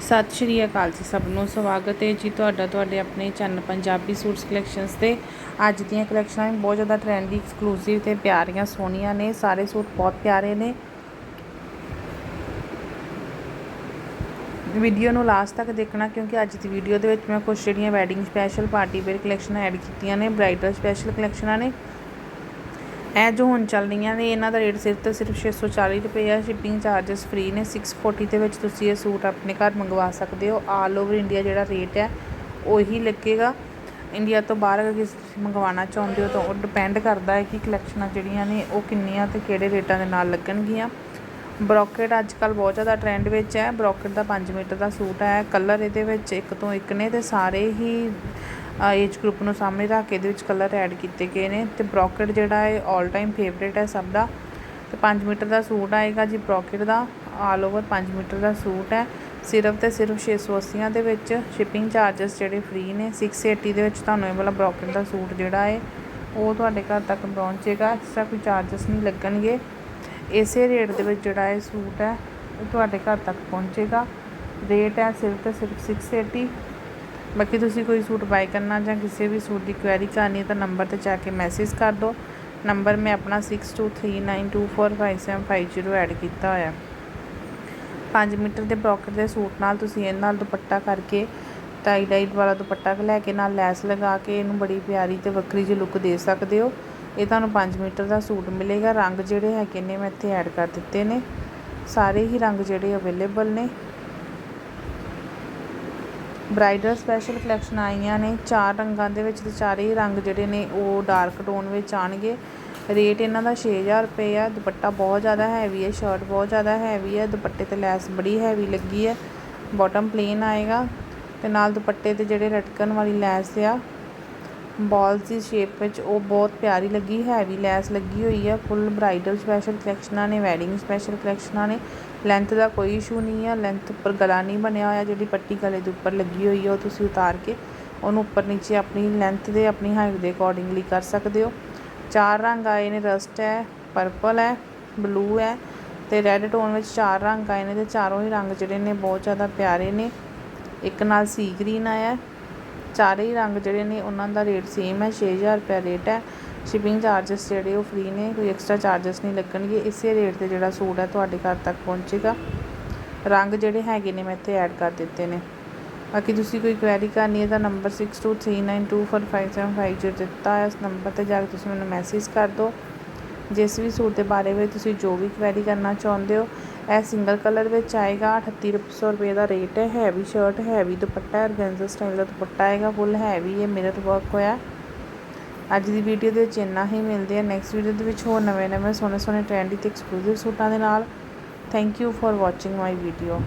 ਸਤਿ ਸ਼੍ਰੀ ਅਕਾਲ ਜੀ ਸਭ ਨੂੰ। ਸਵਾਗਤ ਹੈ ਜੀ ਤੁਹਾਡਾ, ਤੁਹਾਡੇ ਆਪਣੇ ਚੈਨਲ ਪੰਜਾਬੀ ਸੂਟਸ ਕਲੈਕਸ਼ਨਸ ਤੇ। ਅੱਜ ਦੀਆਂ ਕਲੈਕਸ਼ਨਾਂ ਬਹੁਤ ਜ਼ਿਆਦਾ ਟ੍ਰੈਂਡੀ ਐਕਸਕਲੂਸਿਵ ਤੇ ਪਿਆਰੀਆਂ, ਸੋਹਣੀਆਂ ਨੇ। ਸਾਰੇ ਸੂਟ ਬਹੁਤ ਪਿਆਰੇ ਨੇ। ਵੀਡੀਓ ਨੂੰ ਲਾਸਟ ਤੱਕ ਦੇਖਣਾ, ਕਿਉਂਕਿ ਅੱਜ ਦੀ ਵੀਡੀਓ ਦੇ ਵਿੱਚ ਮੈਂ ਕੁਝ ਜਿਹੜੀਆਂ ਵੈਡਿੰਗ ਸਪੈਸ਼ਲ ਪਾਰਟੀ ਵੇਅਰ ਕਲੈਕਸ਼ਨਾਂ ਐਡ ਕੀਤੀਆਂ ਨੇ ਬ੍ਰਾਈਡਲ ਸਪੈਸ਼ਲ ਕਲੈਕਸ਼ਨਾਂ ਨੇ। ਇਹ ਜੋ ਹੁਣ ਚੱਲ ਰਹੀਆਂ ਨੇ, ਇਹਨਾਂ ਦਾ ਰੇਟ ਸਿਰਫ ਤੇ ਸਿਰਫ 640 ਰੁਪਏ ਆ ਸ਼ਿਪਿੰਗ ਚਾਰजेस ਫ੍ਰੀ ਨੇ। 640 ਦੇ ਵਿੱਚ ਤੁਸੀਂ ਇਹ ਸੂਟ ਆਪਣੇ ਘਰ ਮੰਗਵਾ ਸਕਦੇ ਹੋ। ਆਲ ਓਵਰ ਇੰਡੀਆ ਜਿਹੜਾ ਰੇਟ ਹੈ, ਉਹੀ ਲੱਗੇਗਾ। ਇੰਡੀਆ ਤੋਂ ਬਾਹਰ ਅਗਰ ਕਿਸੇ ਮੰਗਵਾਉਣਾ ਚਾਹੁੰਦੇ ਹੋ, ਤਾਂ ਉਹ ਡਿਪੈਂਡ ਕਰਦਾ ਹੈ ਕਿ ਕਲੈਕਸ਼ਨਾਂ ਜਿਹੜੀਆਂ ਨੇ, ਉਹ ਕਿੰਨੀਆਂ ਤੇ ਕਿਹੜੇ ਰੇਟਾਂ ਦੇ ਨਾਲ ਲੱਗਣਗੀਆਂ। ਬ੍ਰੋਕੇਟ ਅੱਜ ਕੱਲ ਬਹੁਤ ਜ਼ਿਆਦਾ ਟ੍ਰੈਂਡ ਵਿੱਚ ਹੈ। ਬ੍ਰੋਕੇਟ ਦਾ 5 ਮੀਟਰ ਦਾ ਸੂਟ ਹੈ। ਕਲਰ ਇਹਦੇ ਵਿੱਚ ਇੱਕ ਤੋਂ ਇੱਕ ਨੇ ਤੇ ਸਾਰੇ ਹੀ ਏਜ ਗਰੁੱਪ ਨੂੰ ਸਾਹਮਣੇ ਰੱਖ ਕੇ ਇਹਦੇ ਵਿੱਚ ਕਲਰ ਐਡ ਕੀਤੇ ਗਏ ਨੇ ਤੇ ਬ੍ਰੋਕਟ ਜਿਹੜਾ ਹੈ ਆਲ ਟਾਈਮ ਫੇਵਰੇਟ ਹੈ ਸਭ ਦਾ। ਤੇ 5 ਮੀਟਰ ਦਾ ਸੂਟ ਆਏਗਾ ਜੀ ਬ੍ਰੋਕਟ ਦਾ ਆਲ ਓਵਰ 5 ਮੀਟਰ ਦਾ ਸੂਟ ਹੈ। ਸਿਰਫ ਤੇ ਸਿਰਫ 680 ਦੇ ਵਿੱਚ ਸ਼ਿਪਿੰਗ ਚਾਰजेस ਜਿਹੜੇ ਫ੍ਰੀ ਨੇ 680 ਦੇ ਵਿੱਚ ਤੁਹਾਨੂੰ ਇਹ ਵਾਲਾ ਬ੍ਰੋਕਟ ਦਾ ਸੂਟ ਜਿਹੜਾ ਹੈ, ਉਹ ਤੁਹਾਡੇ ਘਰ ਤੱਕ ਪਹੁੰਚੇਗਾ ਐਕਸਟਰਾ ਕੋਈ ਚਾਰजेस ਨਹੀਂ ਲੱਗਣਗੇ। ਇਸੇ ਰੇਟ ਦੇ ਵਿੱਚ ਜਿਹੜਾ ਇਹ ਸੂਟ ਹੈ, ਉਹ ਤੁਹਾਡੇ ਘਰ ਤੱਕ ਪਹੁੰਚੇਗਾ ਰੇਟ ਹੈ ਸਿਰਫ ਤੇ ਸਿਰਫ 680 ਬਾਕੀ ਤੁਸੀਂ ਕੋਈ ਸੂਟ ਬਾਈ ਕਰਨਾ ਜਾਂ ਕਿਸੇ ਵੀ ਸੂਟ ਦੀ ਕੁਐਰੀ ਕਰਨੀ ਹੈ ਤਾਂ ਨੰਬਰ ਤੇ ਜਾ ਕੇ ਮੈਸੇਜ ਕਰ ਦਿਓ। ਨੰਬਰ ਮੈਂ ਆਪਣਾ 6239245750 ਐਡ ਕੀਤਾ ਹੋਇਆ। 5 ਮੀਟਰ ਦੇ ਬ੍ਰੋਕਟ ਦੇ ਸੂਟ ਨਾਲ ਤੁਸੀਂ ਇਹ ਨਾਲ ਦੁਪੱਟਾ ਕਰਕੇ ਟਾਈ ਡਾਈ ਵਾਲਾ ਦੁਪੱਟਾ ਲੈ ਕੇ ਨਾਲ ਲੈਸ ਲਗਾ ਕੇ ਇਹਨੂੰ ਬੜੀ ਪਿਆਰੀ ਤੇ ਵੱਖਰੀ ਜਿਹੀ ਲੁੱਕ ਦੇ ਸਕਦੇ ਹੋ। ਇਹ ਤੁਹਾਨੂੰ 5 ਮੀਟਰ ਦਾ ਸੂਟ ਮਿਲੇਗਾ। ਰੰਗ ਜਿਹੜੇ ਹੈਗੇ ਨੇ ਮੈਂ ਇੱਥੇ ਐਡ ਕਰ ਦਿੱਤੇ ਨੇ। ਸਾਰੇ ਹੀ ਰੰਗ ਜਿਹੜੇ ਅਵੇਲੇਬਲ ਨੇ। ਬ੍ਰਾਈਡਲ ਸਪੈਸ਼ਲ ਕਲੈਕਸ਼ਨ ਆਈਆਂ ਨੇ। ਚਾਰ ਰੰਗਾਂ ਦੇ ਵਿੱਚ ਤੇ ਚਾਰੇ ਹੀ ਰੰਗ ਜਿਹੜੇ ਨੇ ਉਹ ਡਾਰਕ ਟੋਨ ਵਿੱਚ ਆਣਗੇ ਰੇਟ ਇਹਨਾਂ ਦਾ 6000 ਰੁਪਏ ਆ। ਦੁਪੱਟਾ ਬਹੁਤ ਜ਼ਿਆਦਾ ਹੈਵੀ ਹੈ ਸ਼ਰਟ ਬਹੁਤ ਜ਼ਿਆਦਾ ਹੈਵੀ ਹੈ ਦੁਪੱਟੇ ਤੇ ਲੈਸ ਬੜੀ ਹੈਵੀ ਲੱਗੀ ਹੈ ਬਾਟਮ ਪਲੇਨ ਆਏਗਾ। ਤੇ ਨਾਲ ਦੁਪੱਟੇ ਤੇ ਜਿਹੜੇ ਲਟਕਣ ਵਾਲੀ ਲੈਸ ਆ ਬਾਲਸ ਦੀ ਸ਼ੇਪ ਵਿੱਚ ਉਹ ਬਹੁਤ ਪਿਆਰੀ ਲੱਗੀ ਹੈਵੀ ਲੈਸ ਲੱਗੀ ਹੋਈ ਆ ਫੁੱਲ ਬ੍ਰਾਈਡਲ ਸਪੈਸ਼ਲ ਕਲੈਕਸ਼ਨਾਂ ਨੇ ਵੈਡਿੰਗ ਸਪੈਸ਼ਲ ਕਲੈਕਸ਼ਨਾਂ ਨੇ। ਲੈਂਥ ਦਾ ਕੋਈ ਇਸ਼ੂ ਨਹੀਂ ਆ ਲੈਂਥ ਉੱਪਰ ਗਲਾ ਨਹੀਂ ਬਣਿਆ ਹੋਇਆ, ਜਿਹੜੀ ਪੱਟੀ ਗਲੇ ਦੇ ਉੱਪਰ ਲੱਗੀ ਹੋਈ ਆ, ਉਹ ਤੁਸੀਂ ਉਤਾਰ ਕੇ ਉਹਨੂੰ ਉੱਪਰ ਨੀਚੇ ਆਪਣੀ ਲੈਂਥ ਦੇ, ਆਪਣੀ ਹਾਈਟ ਦੇ ਅਕੋਰਡਿੰਗਲੀ ਕਰ ਸਕਦੇ ਹੋ। ਚਾਰ ਰੰਗ ਆਏ ਨੇ ਰਸਟ ਹੈ ਪਰਪਲ ਹੈ ਬਲੂ ਹੈ ਤੇ ਰੈੱਡ ਟੋਨ ਵਿੱਚ ਚਾਰ ਰੰਗ ਆਏ ਨੇ ਤੇ ਚਾਰੋਂ ਹੀ ਰੰਗ ਜਿਹੜੇ ਨੇ ਬਹੁਤ ਜ਼ਿਆਦਾ ਪਿਆਰੇ ਨੇ। ਇੱਕ ਨਾਲ ਸੀ ਗ੍ਰੀਨ ਆਇਆ ਚਾਰੇ ਹੀ ਰੰਗ ਜਿਹੜੇ ਨੇ ਉਹਨਾਂ ਦਾ ਰੇਟ ਸੇਮ ਹੈ, ਛੇ ਹਜ਼ਾਰ ਰੁਪਇਆ ਰੇਟ ਹੈ। ਸ਼ਿਪਿੰਗ ਚਾਰਜਸ ਜਿਹੜੇ ਉਹ ਫ੍ਰੀ ਨੇ, ਕੋਈ ਐਕਸਟਰਾ ਚਾਰਜਸ ਨਹੀਂ ਲੱਗਣਗੇ। ਇਸੇ ਰੇਟ 'ਤੇ ਜਿਹੜਾ ਸੂਟ ਹੈ ਤੁਹਾਡੇ ਘਰ ਤੱਕ ਪਹੁੰਚੇਗਾ। ਰੰਗ ਜਿਹੜੇ ਹੈਗੇ ਨੇ ਮੈਂ ਇੱਥੇ ਐਡ ਕਰ ਦਿੱਤੇ ਨੇ। ਬਾਕੀ ਤੁਸੀਂ ਕੋਈ ਕੁਐਰੀ ਕਰਨੀ ਹੈ ਤਾਂ ਨੰਬਰ 6239245750 ਦਿੱਤਾ ਹੈ ਇਸ ਨੰਬਰ ਤੇ ਜਾ ਕੇ ਤੁਸੀਂ ਮੈਨੂੰ ਮੈਸੇਜ ਕਰ ਦਿਓ। ਜਿਸ ਵੀ ਸੂਟ ਦੇ ਬਾਰੇ ਵਿੱਚ ਤੁਸੀਂ ਜੋ ਵੀ ਕੁਐਰੀ ਕਰਨਾ ਚਾਹੁੰਦੇ ਹੋ, ਇਹ ਸਿੰਗਲ ਕਲਰ ਵਿੱਚ ਆਏਗਾ 3800 ਰੁਪਏ ਦਾ ਰੇਟ ਹੈ ਹੈਵੀ ਸ਼ਰਟ ਹੈਵੀ ਦੁਪੱਟਾ ਔਰਗੈਂਜ਼ਾ ਸਟਾਈਲ ਦਾ ਦੁਪੱਟਾ ਆਏਗਾ ਫੁੱਲ ਹੈਵੀ ਹੈ ਮਿਰਰ ਵਰਕ ਹੋਇਆ। ਅੱਜ ਦੀ ਵੀਡੀਓ ਦੇ ਵਿੱਚ ਇੰਨਾ ਹੀ, ਮਿਲਦੇ ਆ ਨੈਕਸਟ ਵੀਡੀਓ ਦੇ ਵਿੱਚ ਹੋਰ ਨਵੇਂ ਨਵੇਂ ਸੋਹਣੇ ਸੋਹਣੇ ਟ੍ਰੈਂਡੀ ਤੇ ਐਕਸਕਲੂਸਿਵ ਸੂਟਾਂ ਦੇ ਨਾਲ। Thank you for watching my video